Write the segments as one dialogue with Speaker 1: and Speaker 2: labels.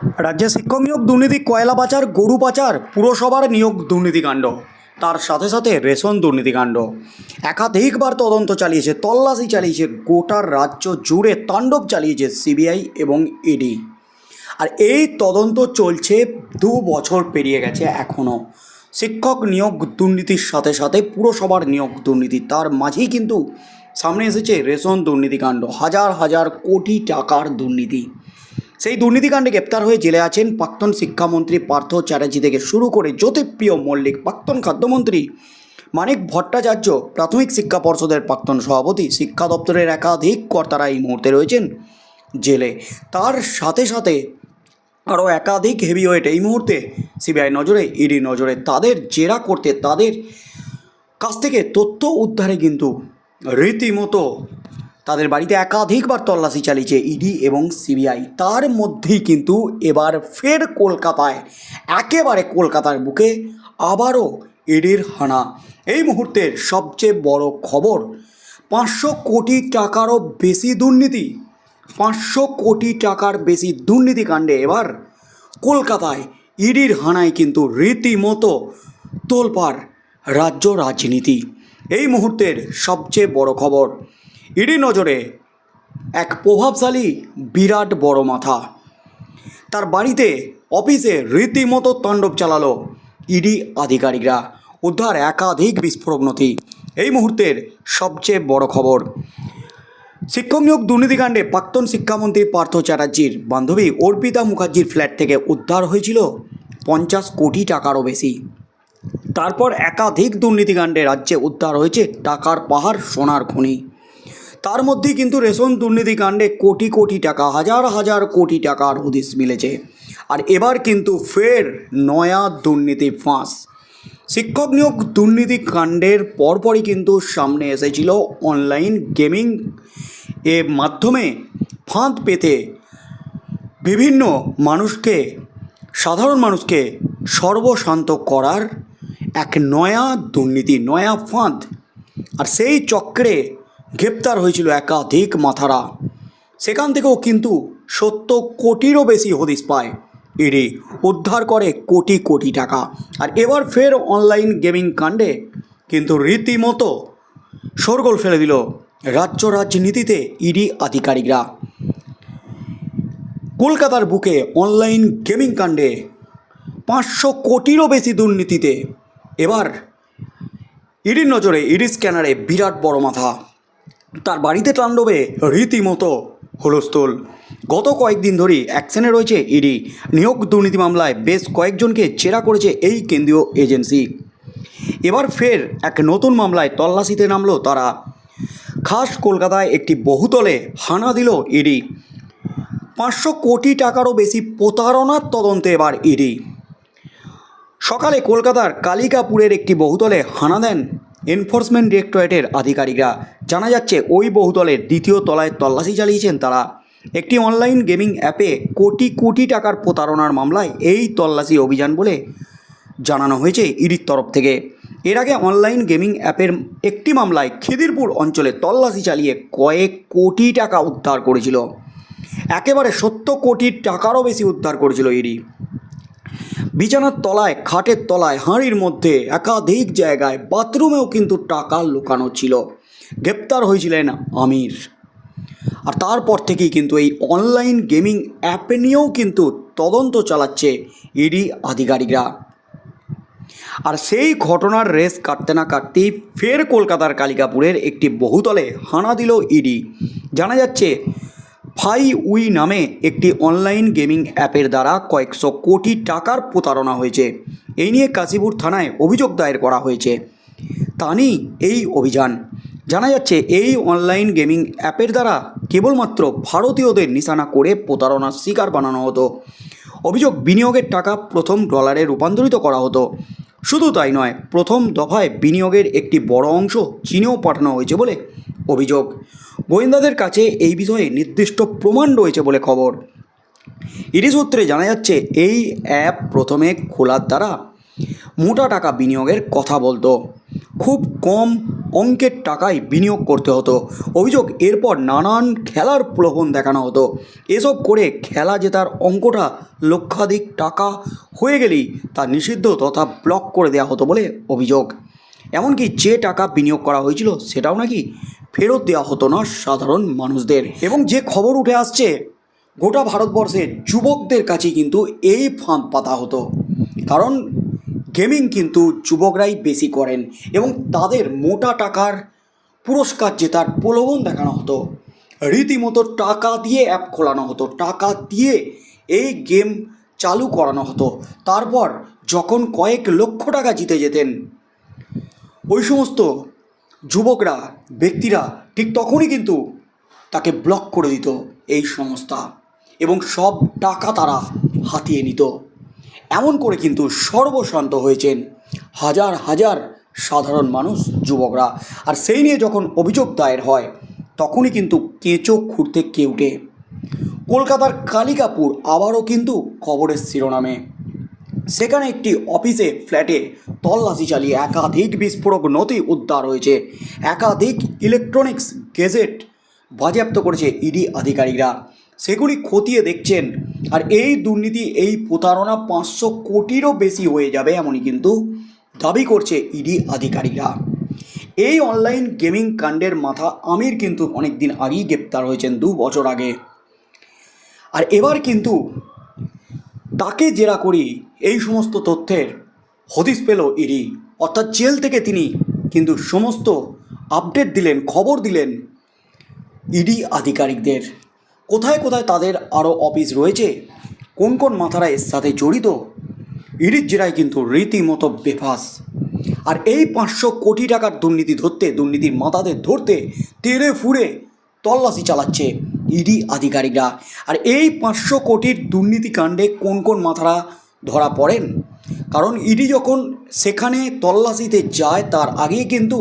Speaker 1: রাজ্যে শিক্ষক নিয়োগ দুর্নীতি, কয়লা পাচার, গরু পাচার, পুরসভার নিয়োগ দুর্নীতিকাণ্ড তার সাথে সাথে রেশন দুর্নীতিকাণ্ড একাধিকবার তদন্ত চালিয়েছে, তল্লাশি চালিয়েছে গোটার রাজ্য জুড়ে, তাণ্ডব চালিয়েছে সিবিআই এবং ইডি। আর এই তদন্ত চলছে দু বছর পেরিয়ে গেছে এখনও শিক্ষক নিয়োগ দুর্নীতির সাথে সাথে পুরসভার নিয়োগ দুর্নীতি, তার মাঝেই কিন্তু সামনে এসেছে রেশন দুর্নীতিকাণ্ড হাজার হাজার কোটি টাকার দুর্নীতি। সেই দুর্নীতিকাণ্ডে গ্রেপ্তার হয়ে জেলে আছেন প্রাক্তন শিক্ষামন্ত্রী পার্থ চ্যাটার্জি থেকে শুরু করে জ্যোতিপ্রিয় মল্লিক, প্রাক্তন খাদ্যমন্ত্রী মানিক ভট্টাচার্য, প্রাথমিক শিক্ষা পর্ষদের প্রাক্তন সভাপতি, শিক্ষা দপ্তরের একাধিক কর্তারা এই মুহূর্তে রয়েছেন জেলে। তার সাথে সাথে আরও একাধিক হেভিওয়েট এই মুহূর্তে সিবিআই নজরে, ইডি নজরে, তাদের জেরা করতে, তাদের কাছ থেকে তথ্য উদ্ধারে কিন্তু রীতিমতো তাদের বাড়িতে একাধিকবার তল্লাশি চালিয়েছে ইডি এবং সিবিআই। তার মধ্যেই কিন্তু এবার ফের কলকাতায়, একেবারে কলকাতার বুকে আবারও ইডির হানা। এই মুহূর্তের সবচেয়ে বড় খবর, পাঁচশো কোটি টাকারও বেশি দুর্নীতি, পাঁচশো কোটি টাকার বেশি দুর্নীতিকাণ্ডে এবার কলকাতায় ইডির হানায় কিন্তু রীতিমতো তোলপাড় রাজ্য রাজনীতি। এই মুহূর্তের সবচেয়ে বড় খবর ইডি নজরে এক প্রভাবশালী বিরাট বড় মাথা। তার বাড়িতে অফিসে রীতিমতো তাণ্ডব চালালো ইডি আধিকারিকরা। উদ্ধার একাধিক বিস্ফোরক নথি। এই মুহূর্তের সবচেয়ে বড় খবর, শিক্ষক নিয়োগ দুর্নীতিকাণ্ডে প্রাক্তন শিক্ষামন্ত্রী পার্থ চ্যাটার্জির বান্ধবী অর্পিতা মুখার্জির ফ্ল্যাট থেকে উদ্ধার হয়েছিল পঞ্চাশ কোটি টাকারও বেশি। তারপর একাধিক দুর্নীতিকাণ্ডে রাজ্যে উদ্ধার হয়েছে টাকার পাহাড় সোনার খনি। তার মধ্যেই কিন্তু রেশন দুর্নীতিকাণ্ডে কোটি কোটি টাকা, হাজার হাজার কোটি টাকার হদিস মিলেছে। আর এবার কিন্তু ফের নয়া দুর্নীতি ফাঁস। শিক্ষক নিয়োগ দুর্নীতি কাণ্ডের পরপরই কিন্তু সামনে এসেছিল অনলাইন গেমিং এর মাধ্যমে। ফাঁদ পেতে বিভিন্ন মানুষকে, সাধারণ মানুষকে সর্বশান্ত করার এক নয়া দুর্নীতি, নয়া ফাঁদ। আর সেই চক্রে গ্রেপ্তার হয়েছিল একাধিক মাথারা। সেখান থেকেও কিন্তু সত্তর কোটিরও বেশি হদিস পায়। ইডি উদ্ধার করে কোটি কোটি টাকা। আর এবার ফের অনলাইন গেমিং কাণ্ডে কিন্তু রীতিমতো শোরগোল ফেলে দিল রাজ্য রাজনীতিতে ইডি আধিকারিকরা। কলকাতার বুকে অনলাইন গেমিং কাণ্ডে পাঁচশো কোটিরও বেশি দুর্নীতিতে। এবার ইডির নজরে ইডি স্ক্যানারে বিরাট বড় মাথা। তার বাড়িতে তাণ্ডবে রীতিমতো হুলস্থুল। গত কয়েকদিন ধরেই অ্যাকশনে রয়েছে ইডি। নিয়োগ দুর্নীতি মামলায় বেশ কয়েকজনকে জেরা করেছে এই কেন্দ্রীয় এজেন্সি। এবার ফের এক নতুন মামলায় তল্লাশিতে নামলো তারা। খাস কলকাতায় একটি বহুতলে হানা দিল ইডি। পাঁচশো কোটি টাকারও বেশি প্রতারণার তদন্তে এবার ইডি। সকালে কলকাতার কালিকাপুরের একটি বহুতলে হানা দেন এনফোর্সমেন্ট ডিরেক্টরেটের আধিকারিকরা। জানা যাচ্ছে ওই বহুতলের দ্বিতীয় তলায় তল্লাশি চালিয়েছেন তারা। একটি অনলাইন গেমিং অ্যাপে কোটি কোটি টাকার প্রতারণার মামলায় এই তল্লাশি অভিযান বলে জানানো হয়েছে ইডির তরফ থেকে। এর আগে অনলাইন গেমিং অ্যাপের একটি মামলায় খিদিরপুর অঞ্চলে তল্লাশি চালিয়ে কয়েক কোটি টাকা উদ্ধার করেছিল। একেবারে সত্তর কোটি টাকারও বেশি উদ্ধার করেছিল ইডি। বিছানার তলায়, খাটের তলায়, হাঁড়ির মধ্যে একাধিক জায়গায় বাথরুমেও কিন্তু টাকা লুকানো ছিল। গ্রেপ্তার হয়েছিলেন আমির। আর তারপর থেকেই কিন্তু এই অনলাইন গেমিং অ্যাপ নিয়েও কিন্তু তদন্ত চালাচ্ছে ইডি আধিকারিকরা। আর সেই ঘটনার রেস কাটতে না কাটতেই ফের কলকাতার কালিকাপুরের একটি বহুতলে হানা দিল ইডি। জানা যাচ্ছে, ফাই উই নামে একটি অনলাইন গেমিং অ্যাপের দ্বারা কয়েকশো কোটি টাকার প্রতারণা হয়েছে। এই নিয়ে কাশীপুর থানায় অভিযোগ দায়ের করা হয়েছে। তা এই অভিযান। জানা যাচ্ছে এই অনলাইন গেমিং অ্যাপের দ্বারা কেবলমাত্র ভারতীয়দের নিশানা করে প্রতারণার শিকার বানানো হতো। অভিযোগ, বিনিয়োগের টাকা প্রথম ডলারে রূপান্তরিত করা হতো। শুধু তাই নয়, প্রথম দফায় বিনিয়োগের একটি বড় অংশ চীনেও পাঠানো হয়েছে বলে অভিযোগ। গোয়েন্দাদের কাছে এই বিষয়ে নির্দিষ্ট প্রমাণ রয়েছে বলে খবর। ইডি সূত্রে জানা যাচ্ছে, এই অ্যাপ প্রথমে খোলার দ্বারা মোটা টাকা বিনিয়োগের কথা বলতো। খুব কম অঙ্কের টাকায় বিনিয়োগ করতে হতো। অভিযোগ, এরপর নানান খেলার প্রলোভন দেখানো হতো। এসব করে খেলা জেতার অঙ্কটা লক্ষাধিক টাকা হয়ে গেলেই তা নিষিদ্ধ তথা ব্লক করে দেওয়া হতো বলে অভিযোগ। এমনকি যে টাকা বিনিয়োগ করা হয়েছিল সেটাও নাকি ফেরত দেওয়া হতো না সাধারণ মানুষদের। এবং যে খবর উঠে আসছে, গোটা ভারতবর্ষের যুবকদের কাছে কিন্তু এই ফাঁদ পাতা হতো। কারণ গেমিং কিন্তু যুবকরাই বেশি করেন এবং তাদের মোটা টাকার পুরস্কার জেতার প্রলোভন দেখানো হতো। রীতিমতো টাকা দিয়ে অ্যাপ খোলানো হতো, টাকা দিয়ে এই গেম চালু করানো হতো। তারপর যখন কয়েক লক্ষ টাকা জিতে যেতেন, ওই সমস্ত যুবকরা, ব্যক্তিরা ঠিক তখনই কিন্তু তাকে ব্লক করে দিত এই সংস্থা এবং সব টাকা তারা হাতিয়ে নিত। এমন করে কিন্তু সর্বশান্ত হয়েছেন হাজার হাজার সাধারণ মানুষ, যুবকরা। আর সেই নিয়ে যখন অভিযোগ দায়ের হয়, তখনই কিন্তু কেঁচো খুঁড়তে কেউটে কলকাতার কালিকাপুর আবারও কিন্তু খবরের শিরোনামে। সেখানে একটি অফিসে ফ্ল্যাটে তল্লাশি চালিয়ে একাধিক বিস্ফোরক নথি উদ্ধার হয়েছে। একাধিক ইলেকট্রনিক্স গেজেট বাজেয়াপ্ত করেছে ইডি আধিকারিকরা। সেগুলি খতিয়ে দেখছেন। আর এই দুর্নীতি, এই প্রতারণা পাঁচশো কোটিরও বেশি হয়ে যাবে এমনই কিন্তু দাবি করছে ইডি আধিকারিকরা। এই অনলাইন গেমিং কাণ্ডের মাথা আমির কিন্তু অনেক দিন আগেই গ্রেপ্তার হয়েছেন দু বছর আগে। আর এবার কিন্তু তাকে জেরা করি এই সমস্ত তথ্যের হদিস পেল ইডি। অর্থাৎ জেল থেকে তিনি কিন্তু সমস্ত আপডেট দিলেন, খবর দিলেন ইডি আধিকারিকদের। কোথায় কোথায় তাদের আরও অফিস রয়েছে? কোন কোন মাথারা এর সাথে জড়িত? ইডির জেরায় কিন্তু রীতিমতো বেফাস। আর এই পাঁচশো কোটি টাকার দুর্নীতি ধরতে, দুর্নীতির মাথাদের ধরতে তেড়ে ফুড়ে তল্লাশি চালাচ্ছে ইডি আধিকারিকরা। আর এই পাঁচশো কোটির দুর্নীতি কাণ্ডে কোন কোন মাথারা ধরা পড়েন? কারণ ইডি যখন সেখানে তল্লাশিতে যায়, তার আগেই কিন্তু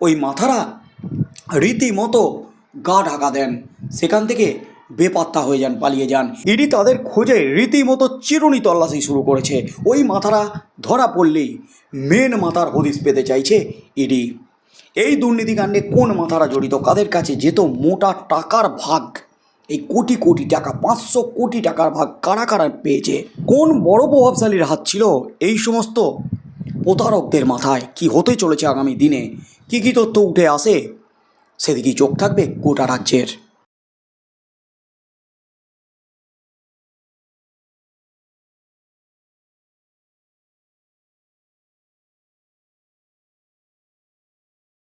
Speaker 1: ওই মাথারা রীতিমতো গা ঢাকা দেন। সেখান থেকে বেপাত্তা হয়ে যান, পালিয়ে যান। ইডি তাদের খোঁজে রীতিমতো চিরুনি তল্লাশি শুরু করেছে। ওই মাথারা ধরা পড়লেই মেন মাথার হদিস পেতে চাইছে ইডি। এই দুর্নীতিকাণ্ডে কোন মাথারা জড়িত, কাদের কাছে যেত মোটা টাকার ভাগ? এই কোটি কোটি টাকা, পাঁচশো কোটি টাকার ভাগ কারা কারা পেয়েছে? কোন বড় প্রভাবশালীর হাত ছিল এই সমস্ত প্রতারকদের মাথায়? কি হতে চলেছে আগামী দিনে? কি কি তথ্য উঠে আসে? সেদিকেই চোখ থাকবে গোটা রাজ্যের।